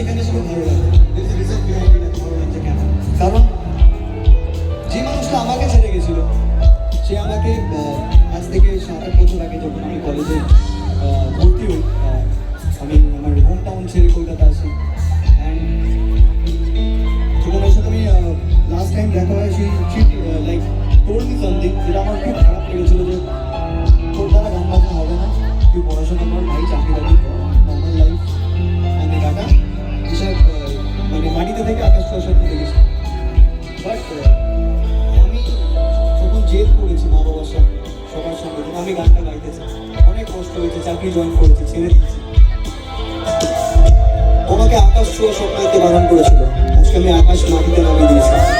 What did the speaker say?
এখানে এসে ভালো লাগে কেন? কারণ যে মানুষটা আমাকে ছেড়ে গেছিল, সে আমাকে আজ থেকে সাত আট বছর আগে যখন আমি কলেজে ভর্তি হই আমি আমার হোম টাউন ছেড়ে কলকাতা আসি। অ্যান্ড যখন ওর সাথে আমি লাস্ট টাইম দেখা হয় সেই লাইক টোল্ড মি সামথিং চাকরি জয়েন করেছি ছেড়ে দিয়েছি। তোমাকে আকাশ ছোঁয়া স্বপ্ন বারণ করেছিল। আজকে আমি আকাশ মাটিতে নামিয়ে দিয়েছি।